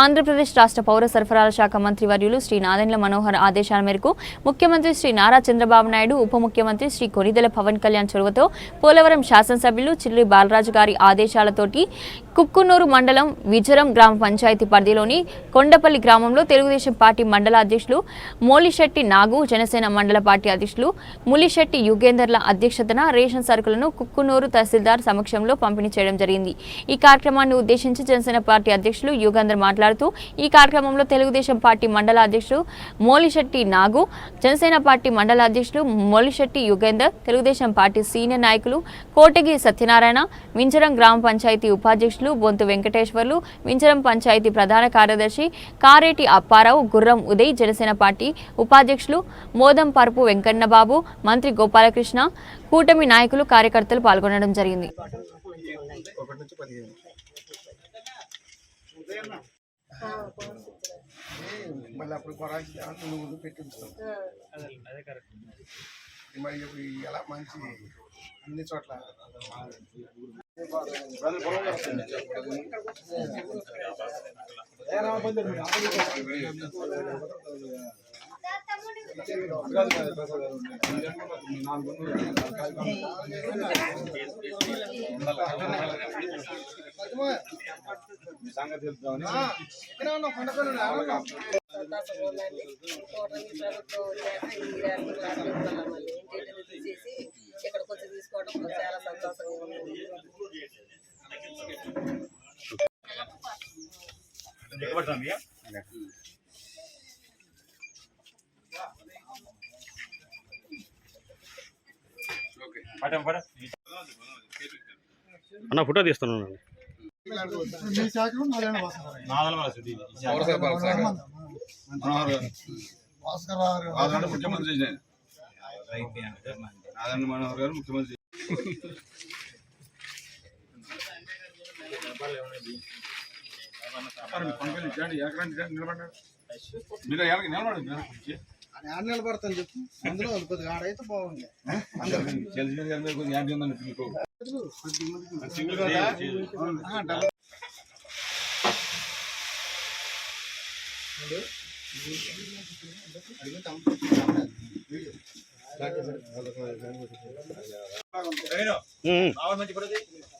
ఆంధ్రప్రదేశ్ రాష్ట్ర పౌర సరఫరాల శాఖ మంత్రి వర్యులు శ్రీ నాదెండ్ల మనోహర్ ఆదేశాల మేరకు ముఖ్యమంత్రి శ్రీ నారా చంద్రబాబు నాయుడు ఉప ముఖ్యమంత్రి శ్రీ కొనిదెల పవన్ కళ్యాణ్ చొరవతో పోలవరం శాసనసభ్యులు చిల్లి బాలరాజు గారి ఆదేశాలతోటి కుక్కునూరు మండలం విజరం గ్రామ పంచాయతీ పరిధిలోని కొండపల్లి గ్రామంలో తెలుగుదేశం పార్టీ మండల అధ్యక్షులు మోలిశెట్టి నాగు జనసేన మండల పార్టీ అధ్యక్షులు ములిశెట్టి యుగేందర్ల అధ్యక్షతన రేషన్ సరుకులను కుక్కునూరు తహసీల్దార్ సమక్షంలో పంపిణీ చేయడం జరిగింది. ఈ కార్యక్రమాన్ని ఉద్దేశించి జనసేన పార్టీ అధ్యక్షులు యుగేందర్ మాట్లాడుతూ ఈ కార్యక్రమంలో తెలుగుదేశం పార్టీ మండల అధ్యక్షులు మోలిశెట్టి నాగు జనసేన పార్టీ మండల అధ్యక్షులు మోలిశెట్టి యుగేందర్ తెలుగుదేశం పార్టీ సీనియర్ నాయకులు కోటగిరి సత్యనారాయణ వింజరం గ్రామ పంచాయతీ ఉపాధ్యక్షులు బొంతు వెంకటేశ్వర్లు మించరం పంచాయతీ ప్రధాన కార్యదర్శి కారేటి అప్పారావు గుర్రం ఉదయ్ జనసేన పార్టీ ఉపాధ్యక్షులు మోదం పరుపు వెంకన్నబాబు మంత్రి గోపాలకృష్ణ కూటమి నాయకులు కార్యకర్తలు పాల్గొనడం జరిగింది. మళ్ళీ అప్పుడు నువ్వు మరి ఎలా మంచి అన్ని చోట్ల ఆ, ఇక్కడే ఉన్నాం అన్న ఫోటో తీస్తున్నాను. నారాయణ ముఖ్యమంత్రి చేశాను. ఆదరణ మనోహర్ గారు ముఖ్యమంత్రి నేను నిలబడతాను చెప్పు. అందులో కొద్దిగా ఆడైతే బాగుంది. అందరికీ Chandrasekhar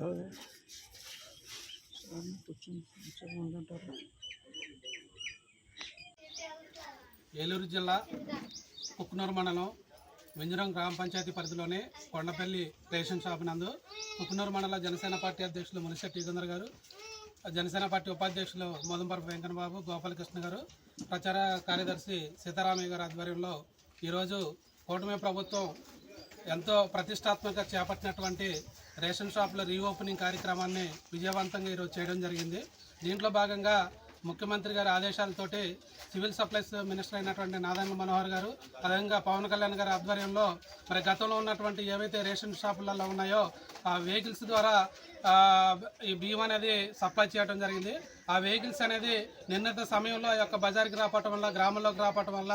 Oh, yeah. Um, put some. Eluru జిల్లా కుక్నూరు మండలం వెంజరం గ్రామ పంచాయతీ పరిధిలోని కొండపల్లి రేషన్ షాప్ నందు కుక్నూరు మండల జనసేన పార్టీ అధ్యక్షులు మునిశెట్టి యుగంధర్ గారు జనసేన పార్టీ ఉపాధ్యక్షులు మోదంపరపు వెంకన్నబాబు గోపాలకృష్ణ గారు ప్రచార కార్యదర్శి సీతారామయ్య గారి ఆధ్వర్యంలో ఈరోజు కూటమి ప్రభుత్వం ఎంతో ప్రతిష్టాత్మకంగా చేపట్టినటువంటి రేషన్ షాపుల రీఓపెనింగ్ కార్యక్రమాన్ని విజయవంతంగా ఈరోజు చేయడం జరిగింది. దీంట్లో భాగంగా ముఖ్యమంత్రి గారి ఆదేశాలతోటి సివిల్ సప్లైస్ మినిస్టర్ అయినటువంటి నారాయణ మనోహర్ గారు అదేవిధంగా పవన్ కళ్యాణ్ గారి ఆధ్వర్యంలో మరి గతంలో ఉన్నటువంటి ఏవైతే రేషన్ షాపులలో ఉన్నాయో ఆ వెహికల్స్ ద్వారా ఈ బియ్యం అనేది సప్లై చేయడం జరిగింది. ఆ వెహికల్స్ అనేది నిర్ణీత సమయంలో ఆ యొక్క బజార్కి రావటం వల్ల గ్రామంలోకి రావటం వల్ల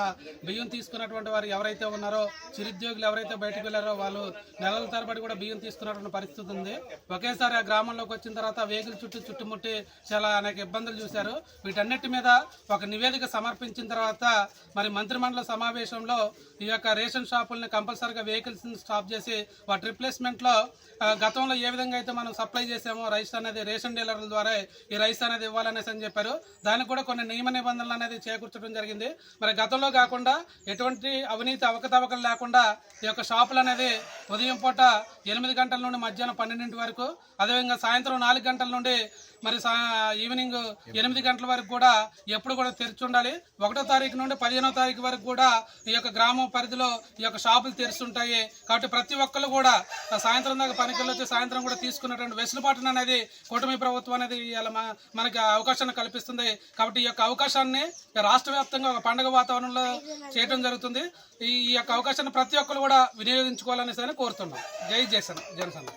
బియ్యం తీసుకున్నటువంటి వారు ఎవరైతే ఉన్నారో చిరుద్యోగులు ఎవరైతే బయటకు వెళ్ళారో వాళ్ళు నెలల తరబడి కూడా బియ్యం తీసుకున్నటువంటి పరిస్థితి ఉంది. ఒకేసారి ఆ గ్రామంలోకి వచ్చిన తర్వాత వెహికల్ చుట్టూ చుట్టుముట్టి చాలా అనేక ఇబ్బందులు చూశారు. వీటన్నిటి మీద ఒక నివేదిక సమర్పించిన తర్వాత మరి మంత్రిమండలి సమావేశంలో ఈ యొక్క రేషన్ షాపుల్ని కంపల్సరీగా వెహికల్స్ని స్టాప్ చేసి వాటి రిప్లేస్మెంట్లో గతంలో ఏ విధంగా అయితే మనం సప్లై చేసామో రైస్ అనేది రేషన్ డీలర్ల ద్వారా ఈ రైస్ అనేది ఇవ్వాలనేసి అని చెప్పారు. దానికి కూడా కొన్ని నియమ నిబంధనలు అనేది చేకూర్చడం జరిగింది. మరి గతంలో కాకుండా ఎటువంటి అవినీతి అవకతవకలు లేకుండా ఈ యొక్క షాపులు అనేది ఉదయం పూట ఎనిమిది గంటల నుండి మధ్యాహ్నం పన్నెండింటి వరకు అదేవిధంగా సాయంత్రం నాలుగు గంటల నుండి మరి ఈవినింగ్ ఎనిమిది గంటల వరకు కూడా ఎప్పుడు కూడా తెరిచి ఉండాలి. ఒకటో తారీఖు నుండి పదిహేనో తారీఖు వరకు కూడా ఈ యొక్క గ్రామం పరిధిలో ఈ యొక్క షాపులు తెరిచి ఉంటాయి. కాబట్టి ప్రతి ఒక్కరు కూడా సాయంత్రం దాకా పనికి వచ్చి సాయంత్రం కూడా తీసుకున్నటువంటి వెసులుబాటును అనేది కూటమి ప్రభుత్వం అనేది ఇలా మనకి అవకాశాన్ని కల్పిస్తుంది. కాబట్టి ఈ యొక్క అవకాశాన్ని రాష్ట్ర వ్యాప్తంగా ఒక పండుగ వాతావరణంలో చేయడం జరుగుతుంది. ఈ యొక్క అవకాశాన్ని ప్రతి ఒక్కరు కూడా వినియోగించుకోవాలనేసి కోరుతున్నాం. జై జయసన్ జనసేన.